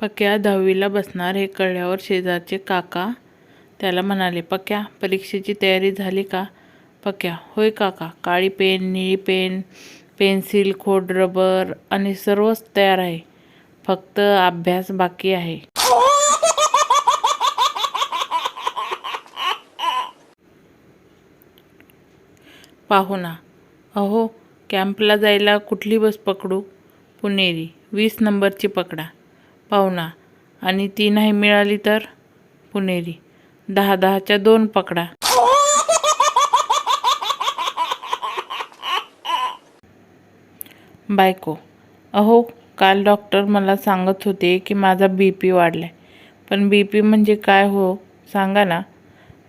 पक्या दहावीला बसणार हे कळल्यावर शेजारचे काका त्याला म्हणाले पक्या परीक्षेची तयारी झाली का? पक्या. होय काका काळी पेन निळी पेन पेन्सिल खोड रबर आणि सर्वच तयार आहे. फक्त अभ्यास बाकी आहे. पाहुणा अहो कॅम्पला जायला कुठली बस पकडू? पुणेरी वीस नंबरची पकडा. पाहुणा. आणि ती नाही मिळाली तर? पुणेरी. दहा दहाच्या दोन पकडा. बायको. अहो काल डॉक्टर मला सांगत होते की माझा बी पी वाढलाय. पण बी पी म्हणजे काय हो? सांगा ना.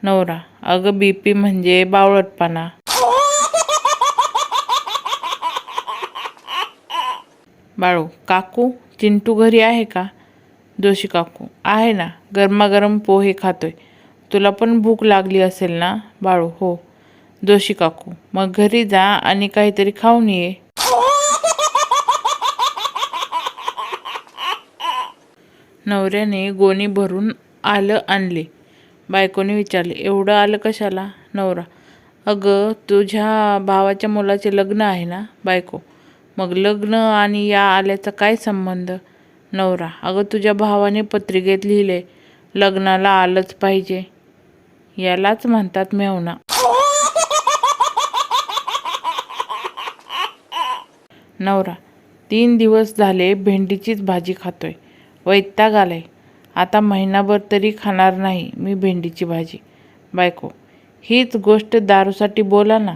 नवरा. अगं बी पी म्हणजे बावळटपणा. बाळू काकू चिंटू घरी आहे का? जोशी काकू आहे ना. गरमागरम पोहे खातोय. तुला पण भूक लागली असेल ना बाळू? हो. जोशी काकू मग घरी जा आणि काहीतरी खाऊन ये. नवऱ्याने गोणी भरून आलं आणले. बायकोने विचारले एवढं आलं कशाला नवरा? अगं तुझ्या भावाच्या मुलाचे लग्न आहे ना बायको? मग लग्न आणि या आल्याचा काय संबंध? नवरा अगं तुझ्या भावाने पत्रिकेत लिहिले लग्नाला आलंच पाहिजे. यालाच म्हणतात मेवना नवरा तीन दिवस झाले भेंडीचीच भाजी खातोय. वैताग आलाय. आता महिनाभर तरी खाणार नाही मी भेंडीची भाजी. बायको हीच गोष्ट दारूसाठी बोला ना.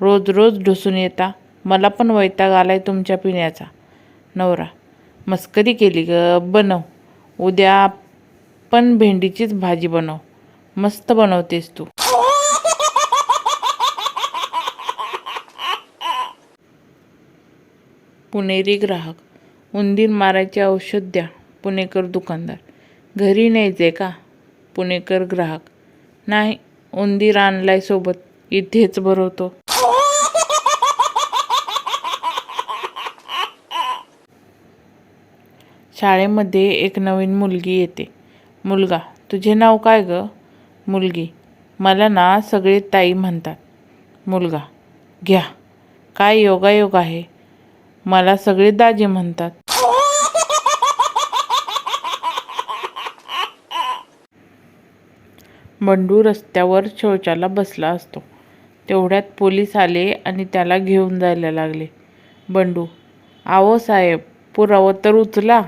रोज रोज ढुसून येता. मला पण वैताग आलाय तुमच्या पिण्याचा. नवरा. मस्करी केली ग बनव. उद्या पण भेंडीचीच भाजी बनव. मस्त बनवतेस तू. पुणेरी ग्राहक. उंदीर मारायचे औषध द्या. पुणेकर दुकानदार. घरी न्यायचे का? पुणेकर ग्राहक. नाही उंदीर आणलाय सोबत. इथेच भरवतो. शाळेमध्ये एक नवीन मुलगी येते. मुलगा तुझे नाव काय ग? मुलगी मला ना सगळे ताई म्हणतात. मुलगा घ्या काय योगायोग आहे? मला सगळे दाजी म्हणतात. बंडू रस्त्यावर शौचाला बसला असतो. तेवढ्यात पोलीस आले आणि त्याला घेऊन जायला लागले. बंडू आहो साहेब पुरावं तर उचला.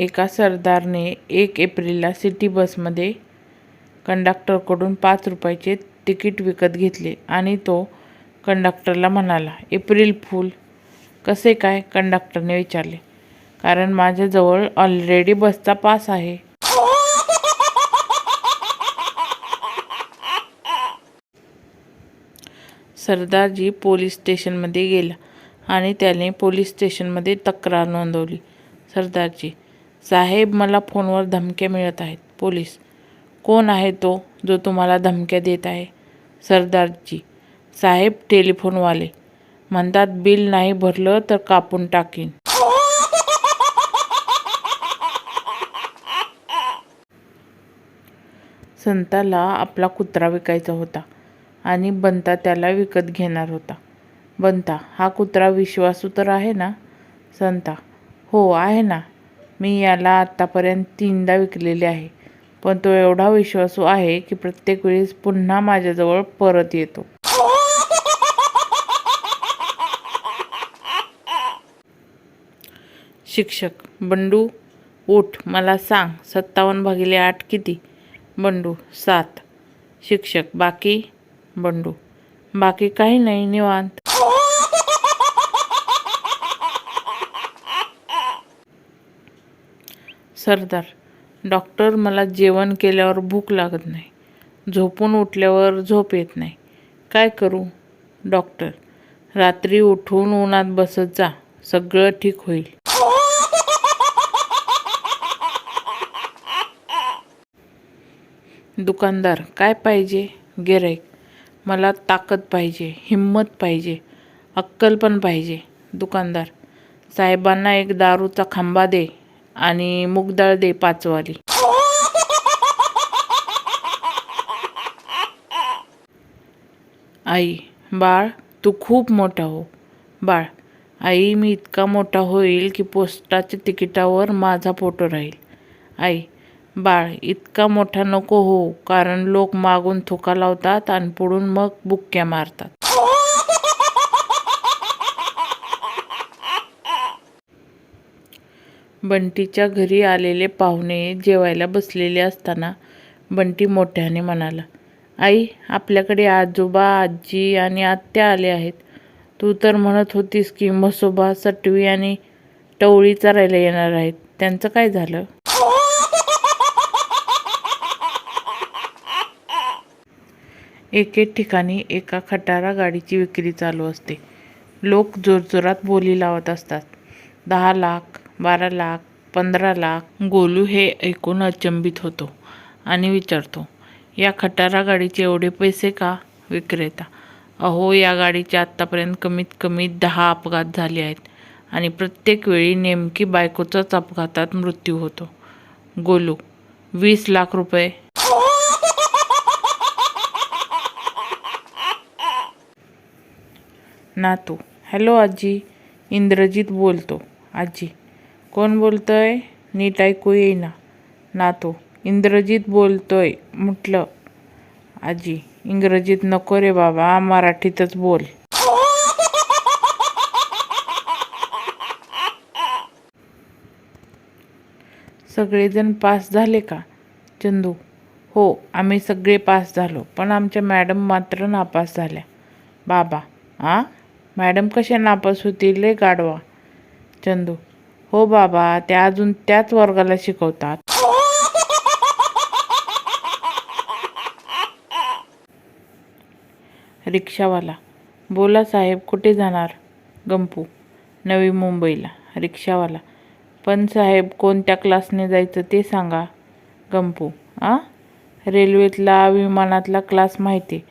एका सरदारने एक एप्रिलला सिटी बसमध्ये कंडक्टरकडून पाच रुपयाचे तिकीट विकत घेतले आणि तो कंडक्टरला म्हणाला एप्रिल फूल कसे काय? कंडक्टरने विचारले. कारण माझ्याजवळ ऑलरेडी बसचा पास आहे. सरदारजी पोलीस स्टेशनमध्ये गेला आणि त्याने पोलीस स्टेशनमध्ये तक्रार नोंदवली. सरदारजी साहेब मला फोनवर धमक्या मिळत आहेत. पोलीस कोण आहे तो जो तुम्हाला धमक्या देत आहे? सरदारजी साहेब टेलिफोनवाले म्हणतात बिल नाही भरलं तर कापून टाकीन. संताला आपला कुत्रा विकायचा होता आणि बंता त्याला विकत घेणार होता. बंता हा कुत्रा विश्वासू तर आहे ना? संता हो आहे ना. मी याला आत्तापर्यंत तीनदा विकलेले आहे. पण तो एवढा विश्वासू आहे की प्रत्येक वेळेस पुन्हा माझ्याजवळ परत येतो. शिक्षक बंडू उठ मला सांग सत्तावन्न भागिले आठ किती? बंडू सात. शिक्षक बाकी? बंडू. बाकी काही नाही निवांत. सरदार डॉक्टर मला जेवण केल्यावर भूक लागत नाही. झोपून उठल्यावर झोप येत नाही. काय करू? डॉक्टर रात्री उठून उन्हात बसत जा. सगळं ठीक होईल. दुकानदार काय पाहिजे? गिराईक मला ताकद पाहिजे हिंमत पाहिजे अक्कल पण पाहिजे. दुकानदार साहेबांना एक दारूचा खांबा दे. आणि मुगदाळ दे पाचवाली. आई बाळ तू खूप मोठा हो. बाळ आई मी इतका मोठा होईल की पोस्टाच्या तिकिटावर माझा फोटो राहील. आई बाळ इतका मोठा नको हो कारण लोक मागून थुका लावतात आणि पुढून मग बुक्क्या मारतात. बंटीच्या घरी आलेले पाहुणे जेवायला बसलेले असताना बंटी मोठ्याने म्हणाला आई आपल्याकडे आजोबा आजी आणि आत्या आले आहेत. तू तर म्हणत होतीस की म्हसोबा सटवी आणि टवळी चरायला येणार आहेत. त्यांचं काय झालं? एके ठिकाणी एका खटारा गाडीची विक्री चालू असते. लोक जोरजोरात बोली लावत असतात. दहा लाख बारा लाख पंधरा लाख गोलू हे ऐकून अचंबित होतो आणि विचारतो या खटारा गाडीचे एवढे पैसे का विक्रेता? अहो या गाडीचे आत्तापर्यंत कमीत कमी दहा अपघात झाले आहेत आणि प्रत्येक वेळी नेमकी बायकोचाच अपघातात मृत्यू होतो. गोलू वीस लाख रुपये. नातू हॅलो आजी. इंद्रजित बोलतो आजी कोण बोलतंय? नीट ऐकू येईना. नातू इंद्रजित बोलतोय म्हटलं. आजी इंग्रजीत नको रे बाबा मराठीतच बोल. सगळेजण पास झाले का? चंदू हो आम्ही सगळे पास झालो पण आमच्या मॅडम मात्र नापास झाल्या. बाबा आ? मॅडम कशा नापास होतील रे गाडवा चंदू हो बाबा त्या अजून त्याच वर्गाला शिकवतात. रिक्षावाला. बोला साहेब कुठे जाणार? गंपू. नवी मुंबईला. रिक्षावाला. पण साहेब कोणत्या क्लासने जायचं ते सांगा. गंपू. आ? रेल्वेतला विमानातला क्लास माहिती. आहे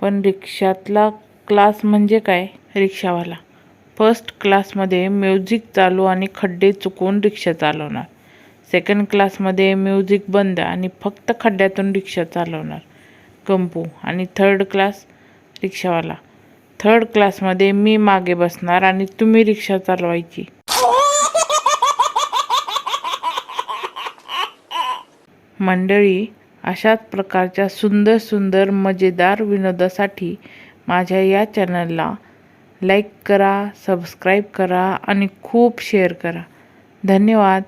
पण रिक्षातला क्लास म्हणजे काय? रिक्षावाला. फर्स्ट क्लासमध्ये म्युझिक चालू आणि खड्डे चुकवून रिक्षा चालवणार. सेकंड क्लासमध्ये म्युझिक बंद आणि फक्त खड्ड्यातून रिक्षा चालवणार. गंपू आणि थर्ड क्लास रिक्षावाला. थर्ड क्लासमध्ये मी मागे बसणार आणि तुम्ही रिक्षा चालवायची. मंडळी अशाच प्रकारच्या सुंदर सुंदर मजेदार विनोदासाठी माझ्या या चॅनलला लाईक करा सबस्क्राईब करा आणि खूप शेअर करा. धन्यवाद.